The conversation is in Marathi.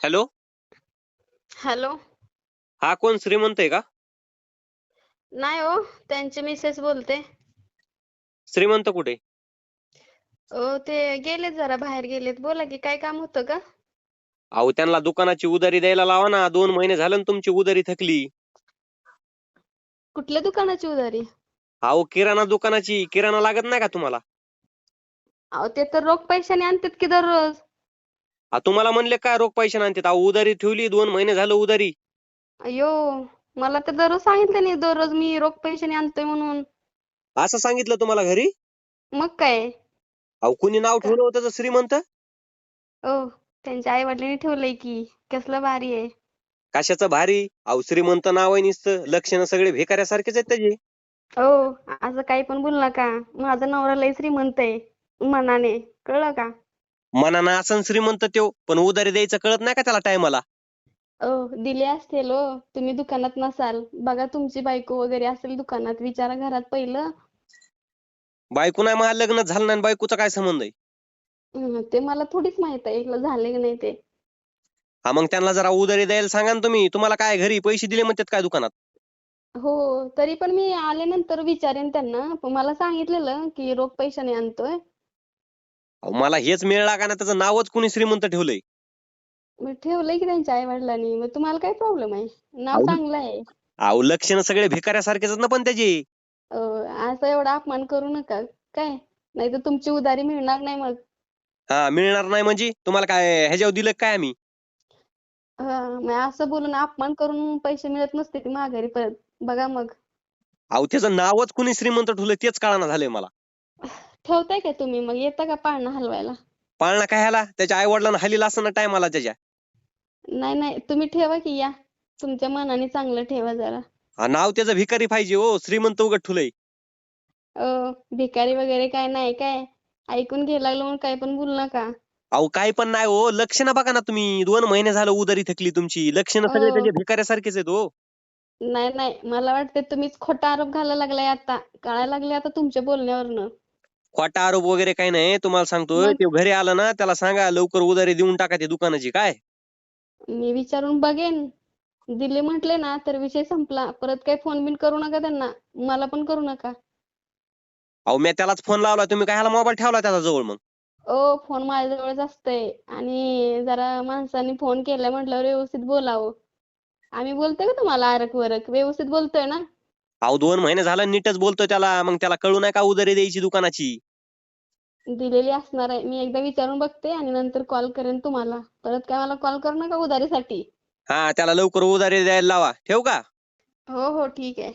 हॅलो? हॅलो? हा कोण श्रीमंत आहे का? नाही हो त्यांची मिसेस बोलते. श्रीमंत कुठे? अहो ते गेलेत जरा बाहेर गेलेत. बोला की काय काम होतं का? अहो त्यांना दुकानाची उधारी द्यायला लावा ना. दोन महिने झालं ना तुमची उधारी थकली. कुठल्या दुकानाची उधारी? अहो किराणा दुकानाची. किराणा लागत नाही का तुम्हाला? अहो ते तर रोख पैशाने आणतात की दररोज. आ, तुम्हाला म्हणले काय रोख पैसे आणतात? अहो उधारी ठेवली दोन महिने झालं उधारी. अयो मला तर दररोज सांगितलं नाही दररोज मी रोख पैशाने आणतोय म्हणून. असं सांगितलं तुम्हाला घरी? मग काय? अहो कुणी नाव ठेवलं होतं श्रीमंत? ओ त्यांच्या आई वडिलांनी ठेवलंय की कसलं भारी आहे. कशाचं भारी? अहो श्रीमंत नाव आहे नुसतं लक्षणं सगळे भिकाऱ्यासारखेच आहेत त्याचे. ओ असं काही पण बोलू नका. माझा नवरा लय श्रीमंत आहे मनाने. कळलं का? मनानं असन श्रीमंत त्यो पण उधारी द्यायचं कळत नाही का त्याला टायमाला? ओ दिले असतील ओ तुम्ही दुकानात नसाल. बघा तुमची बायको वगैरे असेल दुकानात विचारा घरात पहिलं. बायको नाही मला लग्न झालं नाही आणि बायकोचा काय संबंध आहे? हं, ते मला थोडीच माहीत आहे. इकडं झाले की नाही ते. हा मग त्यांना जरा उधारी द्यायला सांगा ना तुम्ही. तुम्हाला काय घरी पैसे दिले म्हणतात काय दुकानात? हो तरी पण मी आल्यानंतर विचारेन त्यांना. पण मला सांगितलेलं की रोख पैशाने आणतोय. अहो, मला हेच मिळला का ना त्याचं नावच कुणी श्रीमंत ठेवलंय? मग ठेवलंय की त्यांच्या आई वडिलांनी? मग तुम्हाला काय प्रॉब्लेम आहे? नाव चांगलं आहे. अहो लक्षण सगळे भिकाऱ्यासारखेच आहेत ना पण त्याचे. अं, असा एवढा अपमान करू नका. काय? नाही तर तुमची उधारी मिळणार नाही मग. हा मिळणार नाही म्हणजे? तुम्हाला काय ह्याच्यावर दिलं काय आम्ही? हं, मग असं बोलून अपमान करून पैसे मिळत नसते की माघारी परत. बघा मग. अहो त्याचं नावच कुणी श्रीमंत ठेवलंय तेच कळना झालंय मला. ठेवताय का तुम्ही? मग येता का पाळणा हलवायला? पाळणा काय ह्याला? त्याच्या आई वडिलांना हलीला असं ना टायमाला त्याच्या. नाही नाही. तुम्ही ठेवा की या. तुमच्या मनाने चांगलं ठेवा जरा. हा नाव त्याचं भिकारी पाहिजे हो. श्रीमंत उगत ठेवलंय अ भिकारी वगैरे काय नाही काय? ऐकून घ्यायला लागलो म्हणून काय पण बोलू नका. अहो काही पण नाही हो. लक्षणं बघा ना तुम्ही. दोन महिने झालं उधारी थकली तुमची. लक्षणं सगळे अहो. त्याचे भिकाऱ्यासारखेच आहेत हो. नाही नाही. मला वाटतं तुम्हीच खोटा आरोप घालायला लागलाय आता. कळायला लागले आता तुमच्या बोलण्यावरनं. खोटा आरोप वगैरे काही नाही तुम्हाला सांगतोय मग? ते घरी आलं ना त्याला सांगा लवकर उधारी देऊन टाका ते दुकानाची काय? मी विचारून बघेन. दिले म्हटले ना तर विषय संपला. परत काही फोन बिन करू नका त्यांना. मला पण करू नका. अहो मी त्यालाच फोन लावला. तुम्ही काय ह्याला मोबाईल ठेवला त्याच्याजवळ मग? ओ फोन माझ्याजवळच असतंय. आणि जरा माणसाने फोन केलाय म्हटल्यावर व्यवस्थित बोलावं. आम्ही बोलतोय का तुम्हाला आरक वरक व्यवस्थित बोलतोय ना? अहो दोन महिने झालं नीटच बोलतोय त्याला. मग त्याला कळू नाही का उधारी द्यायची दुकानाची? दिलेली असणार आहे. मी एकदा विचारून बघते आणि नंतर कॉल करेन तुम्हाला. परत काय मला कॉल करू नका उधारीसाठी हा त्याला लवकर उधारी द्यायला लावा. ठेवू का? हो हो ठीक आहे.